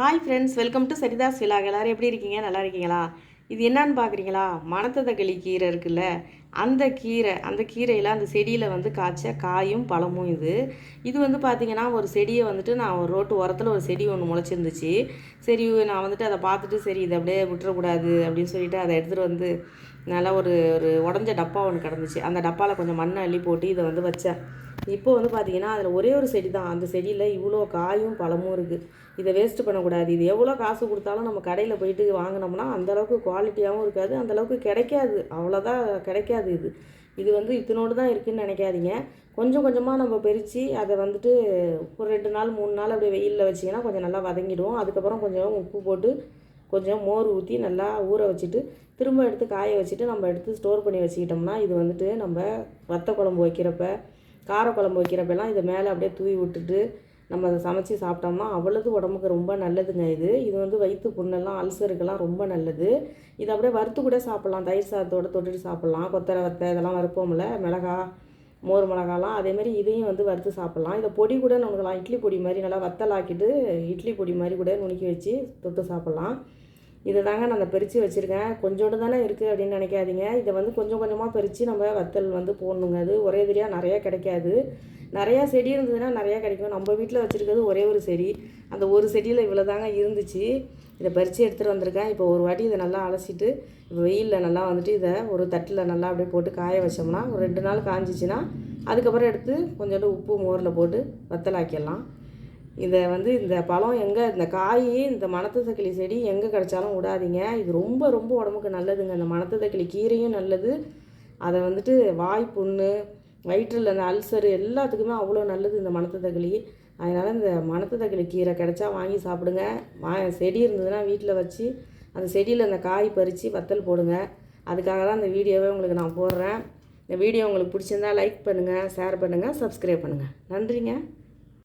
Hi friends welcome to சரிதாஸ் விழா எல்லோரும் எப்படி இருக்கீங்க? நல்லா இருக்கீங்களா? இது என்னன்னு பார்க்குறீங்களா மணத்ததகளி கீரை இருக்குல்ல அந்த கீரை அந்த கீரையில் அந்த செடியில் வந்து காய்ச்ச காயும் பழமும் இது. இது வந்து பார்த்திங்கன்னா ஒரு செடியை வந்துட்டு நான் ஒரு ரோட்டு ஓரத்தில் ஒரு செடி ஒன்று முளைச்சிருந்துச்சு. சரி நான் வந்துட்டு அதை பார்த்துட்டு சரி இதை அப்படியே விட்டுறக்கூடாது அப்படின்னு சொல்லிட்டு அதை எடுத்துகிட்டு வந்து நல்லா ஒரு ஒரு உடஞ்ச டப்பா ஒன்று கிடந்துச்சு. அந்த டப்பாவில் கொஞ்சம் மண்ணை அள்ளி போட்டு இதை வந்து வச்சேன். இப்போ வந்து பார்த்தீங்கன்னா அதில் ஒரே ஒரு செடி தான். அந்த செடியில் இவ்வளோ காயும் பழமும் இருக்குது இதை வேஸ்ட் பண்ணக்கூடாது. இது எவ்வளோ காசு கொடுத்தாலும் நம்ம கடையில் போயிட்டு வாங்கினோம்னா அந்தளவுக்கு குவாலிட்டியாகவும் இருக்காது. அந்தளவுக்கு கிடைக்காது. அவ்வளோதான் கிடைக்காது இது. இது வந்து இத்தனோடு தான் இருக்குதுன்னு நினைக்காதீங்க. கொஞ்சம் கொஞ்சமாக நம்ம பறித்து அதை வந்துட்டு ஒரு ரெண்டு நாள் மூணு நாள் அப்படியே வெயிலில் வச்சிங்கன்னா கொஞ்சம் நல்லா வதங்கிடுவோம் அதுக்கப்புறம் கொஞ்சம் உப்பு போட்டு கொஞ்சம் மோர் ஊற்றி நல்லா ஊற வச்சுட்டு திரும்ப எடுத்து காய வச்சுட்டு நம்ம எடுத்து ஸ்டோர் பண்ணி வச்சுக்கிட்டோம்னா இது வந்துட்டு நம்ம வத்த குழம்பு வைக்கிறப்ப கார குழம்பு வைக்கிறப்பெல்லாம் இதை மேலே அப்படியே தூவி விட்டுட்டு நம்ம அதை சமைச்சு சாப்பிட்டோம்னா அவ்வளவு உடம்புக்கு ரொம்ப நல்லதுங்க இது. இது வந்து வயிற்று புண்ணெல்லாம் அல்சருக்கெல்லாம் ரொம்ப நல்லது. இதை அப்படியே வறுத்து கூட சாப்பிட்லாம். தயிர் சாதத்தோடு தொட்டுட்டு சாப்பிட்லாம். கொத்தரை வத்தை இதெல்லாம் வறுப்போம்ல மிளகா மோர் மிளகாலாம் அதேமாதிரி இதையும் வந்து வறுத்து சாப்பிட்லாம். இதை பொடி கூட நுணுக்கலாம் இட்லி பொடி மாதிரி நல்லா வத்தலாக்கிட்டு இட்லி பொடி மாதிரி கூட நுணுக்கி வச்சு தொட்டு சாப்பிட்லாம். இதை தாங்க நான் பறித்து வச்சுருக்கேன். கொஞ்சோண்டு தானே இருக்குது அப்படின்னு நினைக்காதீங்க. இதை வந்து கொஞ்சம் கொஞ்சமாக பறித்து நம்ம வத்தல் வந்து போடணுங்க. அது ஒரே தெரியாக நிறையா கிடைக்காது. நிறையா செடி இருந்ததுன்னா நிறையா கிடைக்கும். நம்ம வீட்டில் வச்சுருக்கிறது ஒரே ஒரு செடி. அந்த ஒரு செடியில் இவ்வளோ தாங்க இருந்துச்சு. இதை பறித்து எடுத்துகிட்டு வந்திருக்கேன். இப்போ ஒரு வாட்டி இதை நல்லா அலசிட்டு இப்போ வெயிலில் நல்லா வந்துட்டு இதை ஒரு தட்டில் நல்லா அப்படியே போட்டு காய வச்சோம்னா ஒரு ரெண்டு நாள் காஞ்சிச்சின்னா அதுக்கப்புறம் எடுத்து கொஞ்சோண்டு உப்பு மோரில் போட்டு வத்தலாக்கிடலாம். இதை வந்து இந்த பழம் எங்கே இந்த காய் இந்த மணத்து தக்கிளி செடி எங்கே கிடச்சாலும் விடாதீங்க. இது ரொம்ப ரொம்ப உடம்புக்கு நல்லதுங்க. இந்த மணத்து தக்கிளி கீரையும் நல்லது. அதை வந்துட்டு வாய் புண்ணு வயிற்றில் அந்த அல்சரு எல்லாத்துக்குமே அவ்வளோ நல்லது இந்த மணத்து தக்கிளி அதனால் இந்த மணத்து தக்கிளி கீரை கிடச்சா வாங்கி சாப்பிடுங்க. வா செடி இருந்ததுன்னா வீட்டில் வச்சு அந்த செடியில் அந்த காய் பறித்து வத்தல் போடுங்க. அதுக்காக தான் இந்த வீடியோவே உங்களுக்கு நான் போடுறேன். இந்த வீடியோ உங்களுக்கு பிடிச்சிருந்தா லைக் பண்ணுங்கள் ஷேர் பண்ணுங்கள் சப்ஸ்கிரைப் பண்ணுங்கள் நன்றிங்க.